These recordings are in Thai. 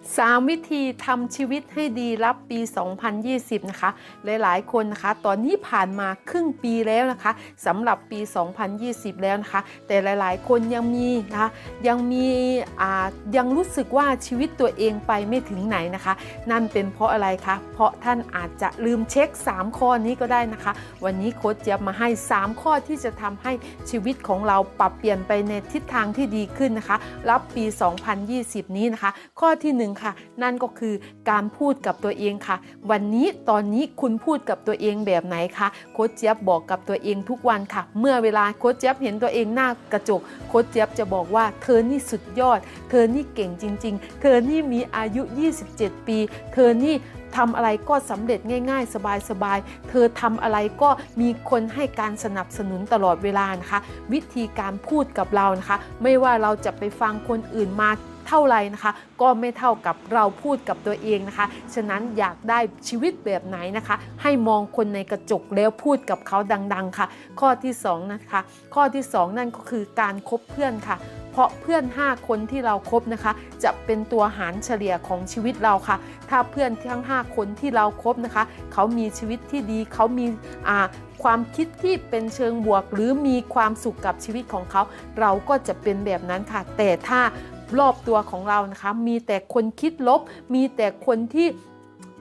3 วิธีทำชีวิตให้ดีรับปี 2020 นะคะ หลายๆ คนนะคะ ตอนนี้ผ่านมาครึ่งปีแล้วนะคะสำหรับปี 2020 แล้วนะคะ แต่หลายๆ คนยังมีนะคะยังมีอ่ายังรู้สึกว่าชีวิตตัวเองไปไม่ถึงไหนนะคะ นั่นเป็นเพราะอะไรคะ เพราะท่านอาจจะลืมเช็ค 3 ข้อนี้ก็ได้นะคะ วันนี้โค้ชเจี๊ยบมาให้ 3 ข้อที่จะทำให้ชีวิตของเราปรับเปลี่ยนไปในทิศทางที่ดีขึ้นนะคะ รับปี 2020 นี้นะคะ ข้อทีหนึ่1ค่ะ นั่นก็คือการพูดกับตัวเองค่ะ วันนี้ตอนนี้คุณพูดกับตัวเองแบบไหนคะโค้ชเจี๊ยบบอกกับตัวเองทุกวันค่ะ เมื่อเวลาโค้ชเจี๊ยบเห็นตัวเองหน้ากระจกโค้ชเจี๊ยบจะบอกว่าเธอนี่สุดยอด เธอนี่เก่งจริง ๆ เธอนี่มีอายุ 27 ปี เธอนี่ทำอะไรก็สำเร็จง่ายๆ สบายๆ เธอทำอะไรก็มีคนให้การสนับสนุนตลอดเวลานะคะ วิธีการพูดกับเรานะคะ ไม่ว่าเราจะไปฟังคนอื่นมา เท่าไหร่นะคะ ก็ไม่เท่ากับเราพูดกับตัวเองนะคะ ฉะนั้นอยากได้ชีวิตแบบไหนนะคะ ให้มองคนในกระจกแล้วพูดกับเขาดัง ๆ ค่ะ ข้อที่สองนะคะ ข้อที่สองนั่นก็คือการคบเพื่อนค่ะเพราะเพื่อน 5 คนที่เราครบนะคะ จะเป็นตัวหารเฉลี่ยของชีวิตเราค่ะ ถ้าเพื่อนทั้ง 5 คนที่เราครบนะคะ เขามีชีวิตที่ดีเขามีความคิดที่เป็นเชิงบวก หรือมีความสุขกับชีวิตของเขา เราก็จะเป็นแบบนั้นค่ะ แต่ถ้า รอบตัวของเรานะคะ มีแต่คนคิดลบ มีแต่คนที่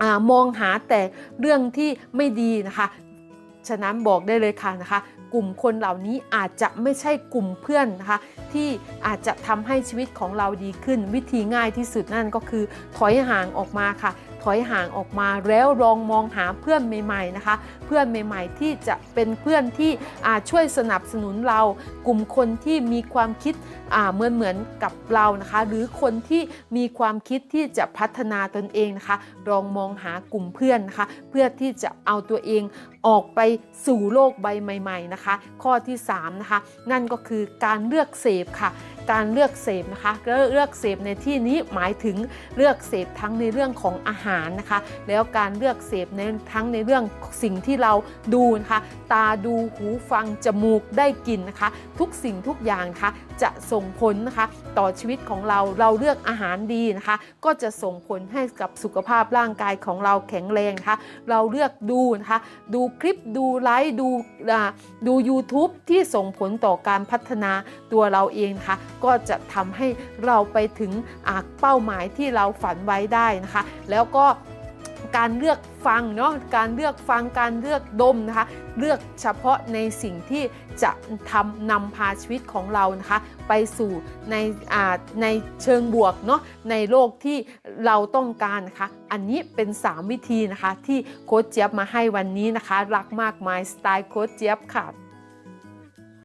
อมองหาแต่เรื่องที่ไม่ดีนะคะ ฉะนั้นบอกได้เลยค่ะนะคะ กลุ่มคนเหล่านี้อาจจะไม่ใช่กลุ่มเพื่อนนะคะ ที่อาจจะทำให้ชีวิตของเราดีขึ้น วิธีง่ายที่สุดนั่นก็คือ ถอยห่างออกมาค่ะ ถอยห่างออกมาแล้วลองมองหาเพื่อนใหม่ๆนะคะ เพื่อนใหม่ๆ ที่จะเป็นเพื่อนที่อาช่วยสนับสนุนเรา กลุ่มคนที่มีความคิดเหมือนเหมือนกับเรานะคะ หรือคนที่มีความคิดที่จะพัฒนาตนเองนะคะ ลองมองหากลุ่มเพื่อนนะคะ เพื่อที่จะเอาตัวเองออกไปสู่โลกใบใหม่ ๆนะคะ ข้อที่3นะคะนั่นก็คือการเลือกเสพค่ะ การเลือกเสพนะคะเลือกเสพในที่นี้หมายถึงเลือกเสพทั้งในเรื่องของอาหารนะคะ แล้วการเลือกเสพในทั้งในเรื่องสิ่งที่เราดูนะคะ ตาดูหูฟังจมูกได้กลิ่นนะคะ ทุกสิ่งทุกอย่างนะคะจะส่งผลนะคะ ต่อชีวิตของเราเราเลือกอาหารดีนะคะ ก็จะส่งผลให้กับสุขภาพร่างกายของเราแข็งแรงนะคะ เราเลือกดูนะคะ ดูคลิปดูไลฟ์ดูดู YouTube ที่ส่งผลต่อการพัฒนาตัวเราเองนะคะก็จะทำให้เราไปถึงเป้าหมายที่เราฝันไว้ได้นะคะ แล้วก็การเลือกฟังเนาะการเลือกฟังการเลือกดมนะคะเลือกเฉพาะในสิ่งที่จะทำนำพาชีวิตของเรานะคะไปสู่ในในเชิงบวกเนาะในโลกที่เราต้องการนะคะอันนี้เป็น 3 วิธีนะคะที่โค้ชเจี๊ยบมาให้วันนี้นะคะ รักมากมายสไตล์โค้ชเจี๊ยบค่ะ